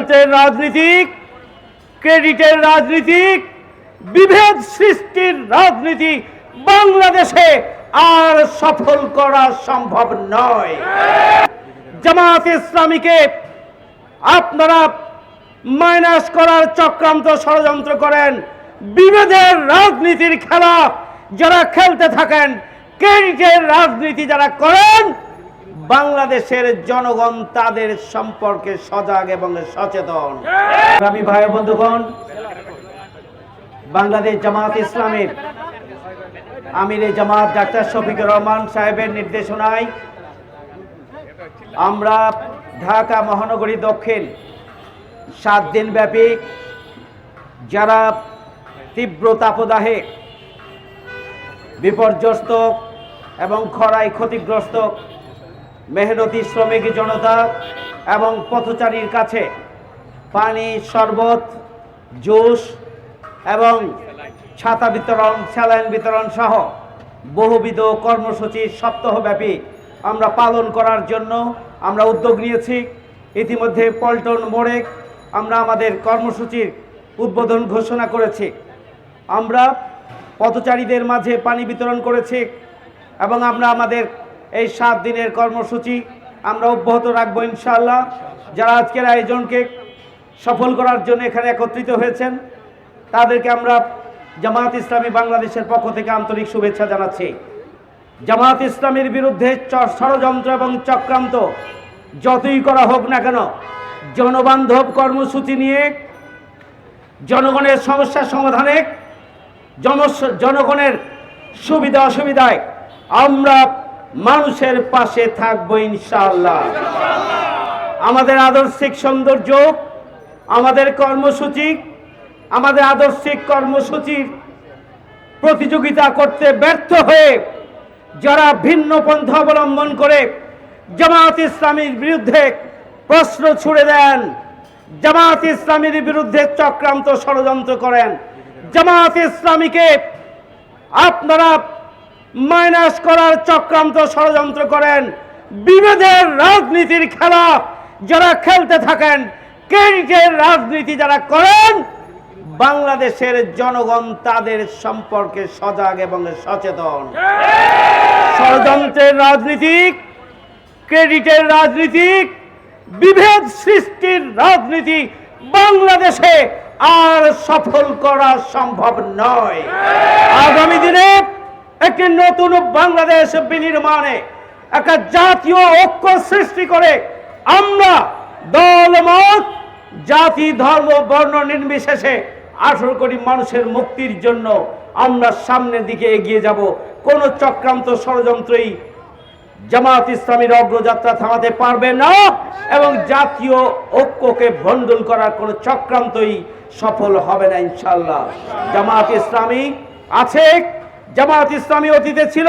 ষড়যন্ত্রের রাজনীতিক, ক্রেডিটের রাজনীতিক, বিভেদ সৃষ্টির রাজনীতি বাংলাদেশে আর সফল করা সম্ভব নয়। জামাত ইসলামীকে আপনারা মাইনাস করার চক্রান্ত ষড়যন্ত্র করেন। বিভেদের রাজনীতির খেলা যারা খেলতে থাকেন, ক্রেডিটের রাজনীতি যারা করেন বাংলাদেশের জনগণ তাদের সম্পর্কে সজাগ এবং সচেতন। আমি ভাই বন্ধুগণ, বাংলাদেশ জামাত ইসলামের আমির জামাত ডাক্তার শফিকুর রহমান সাহেবের নির্দেশনায় আমরা ঢাকা মহানগরী দক্ষিণ সাত দিন ব্যাপী যারা তীব্র তাপদাহে বিপর্যস্ত এবং খরায় ক্ষতিগ্রস্ত মেহনতি শ্রমিক জনতা এবং পথচারীর কাছে পানি, শরবত, জুস এবং ছাতা বিতরণ, স্যালাইন বিতরণ সহ বহুবিধ কর্মসূচি সপ্তাহব্যাপী আমরা পালন করার জন্য আমরা উদ্যোগ নিয়েছি। ইতিমধ্যে পল্টন মোড়ে আমরা আমাদের কর্মসূচির উদ্বোধন ঘোষণা করেছি। আমরা পথচারীদের মাঝে পানি বিতরণ করেছি এবং আমরা আমাদের এই সাত দিনের কর্মসূচি আমরা অব্যাহত রাখব ইনশাআল্লাহ। যারা আজকের আয়োজনকে সফল করার জন্য এখানে একত্রিত হয়েছেন, তাদেরকে আমরা জামাত ইসলামী বাংলাদেশের পক্ষ থেকে আন্তরিক শুভেচ্ছা জানাচ্ছি। জামাত ইসলামের বিরুদ্ধে ষড়যন্ত্র এবং চক্রান্ত যতই করা হোক না কেন, জনবান্ধব কর্মসূচি নিয়ে জনগণের সমস্যা সমাধানে জনগণের সুবিধা অসুবিধায় আমরা মানুষের পাশে থাকব ইনশাআল্লাহ। আমাদের আদর্শিক সৌন্দর্য, আমাদের কর্মসূচি, আমাদের আদর্শিক কর্মসূচির প্রতিযোগিতা করতে ব্যর্থ হয়ে যারা ভিন্ন পন্থা অবলম্বন করে জামাত ইসলামীর বিরুদ্ধে প্রশ্ন ছুড়ে দেন জামাত ইসলামীর বিরুদ্ধে চক্রান্ত ষড়যন্ত্র করেন জামাত ইসলামীকে আপনারা মাইনাস করার চক্রান্ত ষড়যন্ত্র করেন। বিভেদের রাজনীতির খেলা যারা খেলতে থাকেন ক্রেডিটের রাজনীতি যারা করেন, বাংলাদেশের জনগণ তাদের সম্পর্কে সজাগ এবং সচেতন। ষড়যন্ত্রের রাজনীতিক ক্রেডিটের রাজনীতিক বিভেদ সৃষ্টির রাজনীতি বাংলাদেশে আর সফল করা সম্ভব নয়। আগামী দিনে একটি নতুন বাংলাদেশ বিনির্মাণে একটা জাতীয় ঐক্য সৃষ্টি করে আমরা দলমত জাতি, ধর্ম, বর্ণ নির্বিশেষে আঠারো কোটি মানুষের মুক্তির জন্য আমরা সামনের দিকে এগিয়ে যাব। কোন চক্রান্ত ষড়যন্ত্রই জামাত ইসলামীর অগ্রযাত্রা থামাতে পারবে না এবং জাতীয় ঐক্যকে ভণ্ডুল করার কোনো চক্রান্তই সফল হবে না ইনশাল্লাহ জামাত ইসলামী আছে। জামাত ইসলামী অতীতে ছিল।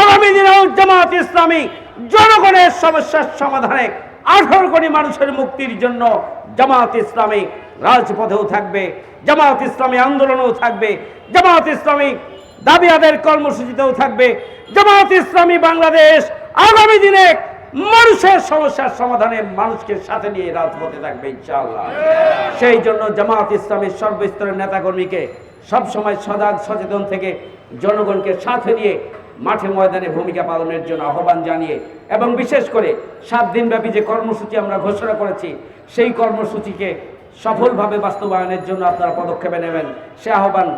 আগামী দিনেও জামাত ইসলামী জনগণের সমস্যার সমাধানে আঠারো কোটি মানুষের মুক্তির জন্য জামাত ইসলামী রাজপথেও থাকবে, জামাত ইসলামী আন্দোলনেও থাকবে, জামাত ইসলামী দাবি আদের কর্মসূচিতেও থাকবে, জামাত ইসলামী বাংলাদেশ আগামী দিনে মানুষের সমস্যার সমাধানে মানুষকে সাথে নিয়ে রাজপথে থাকবে ইনশাআল্লাহ। সেই জন্য জামাত ইসলামের সর্বস্তরের নেতাকর্মীকে সবসময় সজাগ, সচেতন থেকে জনগণকে সাথে নিয়ে মাঠে ময়দানে ভূমিকা পালনের জন্য আহ্বান জানিয়ে এবং বিশেষ করে সাত দিনব্যাপী যে কর্মসূচি আমরা ঘোষণা করেছি, সেই কর্মসূচিকে সফলভাবে বাস্তবায়নের জন্য আপনারা পদক্ষেপে নেবেন। সে আহ্বান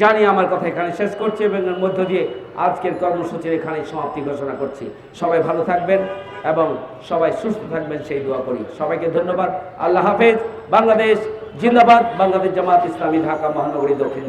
জানি আমার কথা এখানে শেষ করছি এবং এর মধ্য দিয়ে আজকের কর্মসূচির এখানে সমাপ্তি ঘোষণা করছি। সবাই ভালো থাকবেন এবং সবাই সুস্থ থাকবেন, সেই দোয়া করি। সবাইকে ধন্যবাদ। আল্লাহ হাফেজ। বাংলাদেশ জিন্দাবাদ। বাংলাদেশ জামাত ইসলামী ঢাকা মহানগরী দক্ষিণ